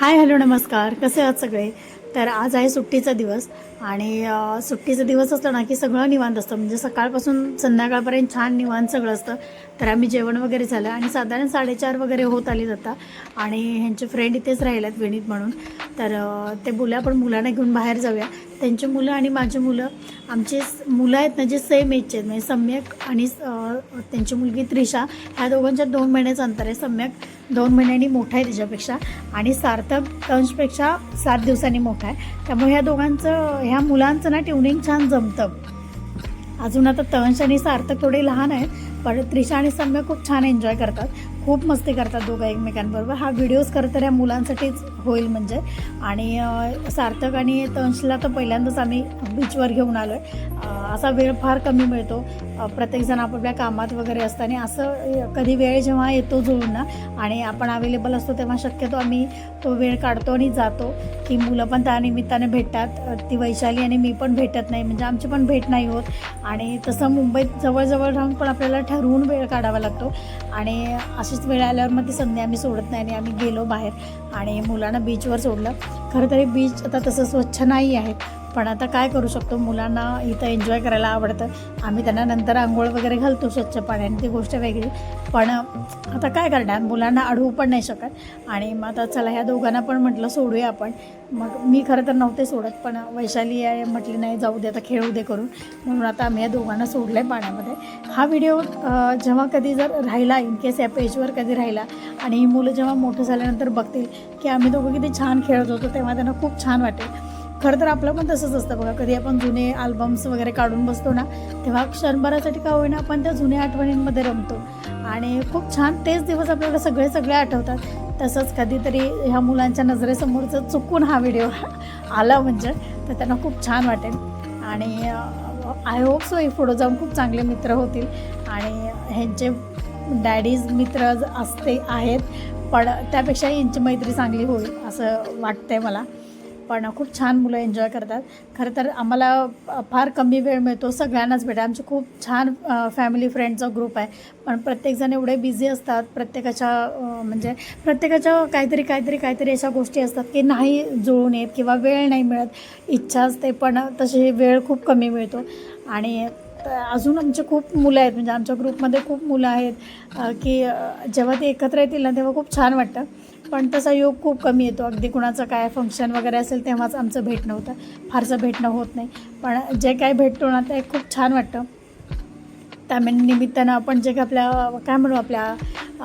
Hi hello नमस्कार. कसे आहात सगळे? तर आज आहे सुट्टीचा दिवस. आणि सुट्टीचा दिवस असला ना की सगळं निवांत असतं. म्हणजे सकाळपासून संध्याकाळपर्यंत छान निवांत सगळं असतं. तर आम्ही जेवण वगैरे झालं आणि साधारण साडेचार वगैरे होत आली जाता आणि ह्यांचे फ्रेंड इथेच राहिल्यात विणीत म्हणून. तर ते बोलले आपण मुलांना घेऊन बाहेर जाऊया. त्यांची मुलं आणि माझी मुलं आमचे मुलं आहेत ना जे सेम एजचे आहेत. म्हणजे सम्यक आणि त्यांची मुलगी त्रिशा ह्या दोघांच्या दोन महिन्याचं अंतर आहे. सम्यक दोन महिन्यांनी मोठा आहे तिच्यापेक्षा. आणि सार्थक कंशपेक्षा सात दिवसांनी मोठा आहे. त्यामुळे ह्या दोघांचं ह्या मुलांचं ना ट्युनिंग छान जमतं. अजून आता तंश आणि सार्थक थोडे लहान आहेत पण त्रिशा आणि सम्य खूप छान एन्जॉय करतात. खूप मस्ती करतात दोघं एकमेकांबरोबर. हा व्हिडिओज खरं तर या मुलांसाठीच होईल म्हणजे. आणि सार्थक आणि तंशला तर पहिल्यांदाच आम्ही बीचवर घेऊन आलो आहे असा वेळ फार कमी मिळतो. प्रत्येकजण आपापल्या कामात वगैरे असताना असं कधी वेळ जेव्हा येतो जुळून ना आणि आपण अवेलेबल असतो तेव्हा शक्यतो आम्ही तो वेळ काढतो आणि जातो की मुलं पण त्या निमित्ताने भेटतात. ती वैशाली आणि मी पण भेटत नाही म्हणजे आमची पण भेट नाही होत. आणि तसं मुंबईत जवळजवळ राहून पण आपल्याला ठरवून वेळ काढावा लागतो. आणि अशीच वेळ आल्यावर मग ती संधी आम्ही सोडत नाही आणि आम्ही गेलो बाहेर आणि मुलांना बीचवर सोडलं. खरं तरी बीच आता तसं स्वच्छ नाही आहे. पण आता काय करू शकतो? मुलांना इथं एन्जॉय करायला आवडतं. आम्ही त्यांना नंतर आंघोळ वगैरे घालतो स्वच्छ पाण्याने ती गोष्ट वेगळी. पण आता काय करणार? मुलांना अडवू पण नाही शकत. आणि मग आता चला ह्या दोघांना पण म्हटलं सोडूया आपण. मग मी खरं तर नव्हते सोडत पण वैशाली आहे म्हटली नाही जाऊ दे आता खेळू दे करून. म्हणून आता आम्ही या दोघांना सोडलं आहे पाण्यामध्ये. हा व्हिडिओ जेव्हा कधी जर राहिला इनकेस या पेजवर कधी राहिला आणि ही मुलं जेव्हा मोठं झाल्यानंतर बघतील की आम्ही दोघं किती छान खेळत होतो तेव्हा त्यांना खूप छान वाटेल. खरं तर आपलं पण तसंच असतं बघा. कधी आपण जुने आल्बम्स वगैरे काढून बसतो ना तेव्हा क्षणभरासाठी का होईना आपण त्या जुन्या आठवणींमध्ये रमतो. आणि खूप छान तेच दिवस आपल्याला सगळे सगळे आठवतात. तसंच कधीतरी ह्या मुलांच्या नजरेसमोरचं चुकून हा व्हिडिओ आला म्हणजे तर त्यांना खूप छान वाटेल. आणि आय होप सो पुढं जाऊन खूप चांगले मित्र होतील. आणि ह्यांचे डॅडीज मित्र ज- असते आहेत. पण त्यापेक्षा यांची मैत्री चांगली होईल असं वाटतंय मला. पण खूप छान मुलं एन्जॉय करतात. खरं तर आम्हाला फार कमी वेळ मिळतो. सगळ्यांनाच भेटा. आमची खूप छान फॅमिली फ्रेंडचा ग्रुप आहे. पण प्रत्येकजण एवढे बिझी असतात. प्रत्येकाच्या म्हणजे प्रत्येकाच्या काहीतरी काहीतरी काहीतरी अशा गोष्टी असतात की नाही जुळून येत किंवा वेळ नाही मिळत. इच्छा असते पण तशी वेळ खूप कमी मिळतो. आणि तर अजून आमचे खूप मुलं आहेत म्हणजे आमच्या ग्रुपमध्ये खूप मुलं आहेत की जेव्हा ते एकत्र येतील ना तेव्हा खूप छान वाटतं. पण तसा योग खूप कमी येतो. अगदी कुणाचं काय फंक्शन वगैरे असेल तेव्हाच आमचं भेटणं होतं. फारसं भेटणं होत नाही. पण जे काय भेटतो ना ते खूप छान वाटतं. त्या निमित्तानं आपण जे काय आपल्या काय म्हणू आपल्या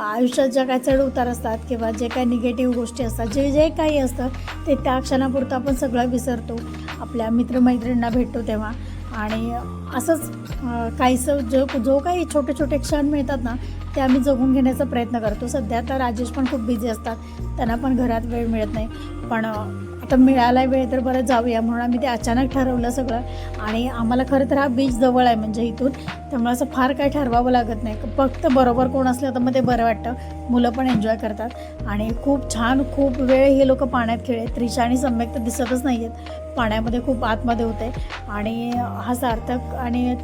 आयुष्यात ज्या काय चढ उतार असतात किंवा जे काय निगेटिव्ह गोष्टी असतात जे जे काही असतं ते त्या क्षणापुरतं आपण सगळं विसरतो. आपल्या मित्रमैत्रिणींना भेटतो तेव्हा. आणि असंच काहीसं जो जो काही छोटे छोटे क्षण मिळतात ना ते आम्ही जगून घेण्याचा प्रयत्न करतो. सध्या तर राजेश पण खूप बिझी असतात. त्यांना पण घरात वेळ मिळत नाही. पण आता मिळाला वेळ तर बरं जाऊया म्हणून आम्ही ते अचानक ठरवलं सगळं. आणि आम्हाला खरं तर हा बीच जवळ आहे म्हणजे इथून. त्यामुळे असं फार काय ठरवावं लागत नाही. फक्त बरोबर कोण असलं तर मग ते बरं वाटतं. मुलं पण एन्जॉय करतात. आणि खूप छान खूप वेळ हे लोक पाण्यात खेळले त्रिशा आणि सम्यक तर दिसतच नाही आहेत पाण्यामध्ये खूप आतमध्ये होते. आणि हा सार्थक आणि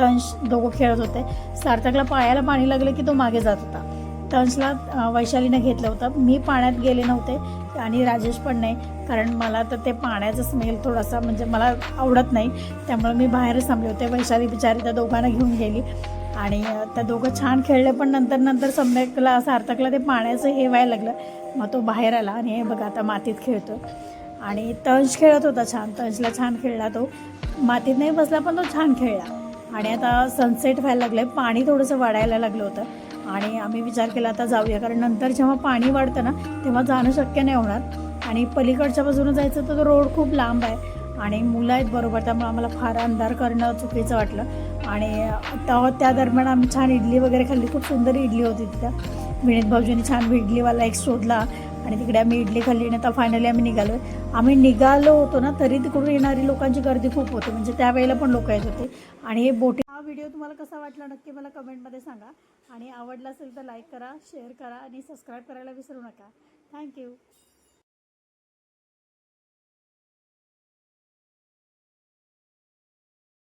तंश दोघं खेळत होते. सार्थकला पायाला पाणी लागलं की तो मागे जात होता. टर्न्सला वैशालीनं घेतलं होतं. मी पाण्यात गेले नव्हते आणि राजेश पण नाही कारण मला तर ते पाण्याचा स्मेल थोडासा म्हणजे मला आवडत नाही. त्यामुळे मी बाहेरच थांबले होते. वैशाली बिचारी त्या दोघांना घेऊन गेली. आणि त्या दोघं छान खेळले पण नंतर नंतर सम्यकला सार्थकला ते पाण्याचं हे व्हायला लागलं. मग तो बाहेर आला आणि हे बघा आता मातीत खेळतो. आणि तंश खेळत होता छान. तंशला छान खेळला तो. मातीत नाही बसला पण तो छान खेळला. आणि आता सनसेट व्हायला लागलं आहे पाणी थोडंसं वाढायला लागलं होतं. आणि आम्ही विचार केला आता जाऊया. कारण नंतर जेव्हा पाणी वाढतं ना तेव्हा जाणं शक्य नाही होणार. आणि पलीकडच्या बाजूनं जायचं तर तो रोड खूप लांब आहे आणि मुलं आहेत बरोबर त्यामुळे आम्हाला फार अंधार करणं चुकीचं वाटलं. आणि तेव्हा त्या दरम्यान आम्ही छान इडली वगैरे खाल्ली खूप सुंदर इडली होती तिथं. विनीत भाऊजींनी छान इडलीवाला एक शोधला आणि तिकडे आम्ही इडली खाल्ली आणि आता फायनली आम्ही निघालो. आम्ही निघालो होतो ना तरी तिकडून येणारी लोकांची गर्दी खूप होती. म्हणजे त्यावेळेला पण लोक येत होते. आणि हे बोटी हा व्हिडिओ तुम्हाला कसा वाटला नक्की मला कमेंटमध्ये सांगा. आणि आवडला असेल तर लाईक करा शेअर करा आणि सबस्क्राईब करायला विसरू नका. थँक्यू